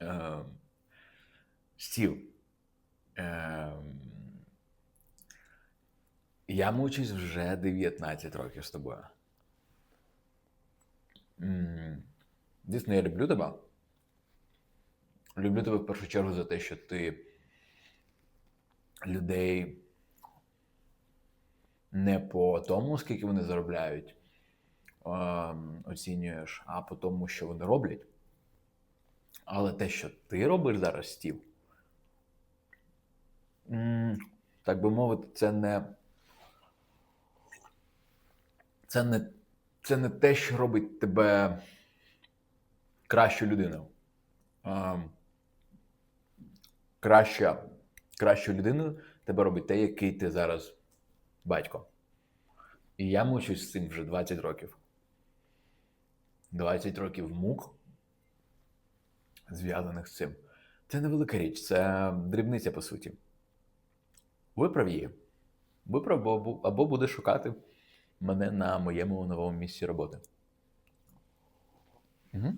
Ем, Стів. ем, Я мучусь вже 19 років з тобою. Дійсно, я люблю тебе. Люблю тебе в першу чергу за те, що ти людей не по тому, скільки вони заробляють, оцінюєш, а по тому, що вони роблять. Але те, що ти робиш зараз, Стів, так би мовити, це не. Це не, це не те, що робить тебе кращою людиною. Ем, краща, кращою людиною тебе робить те, який ти зараз батько. І я мучусь з цим вже 20 років. 20 років мук, зв'язаних з цим. Це невелика річ, це дрібниця по суті. Виправ її. Виправ або, або буде шукати мене на моєму новому місці роботи. Угу.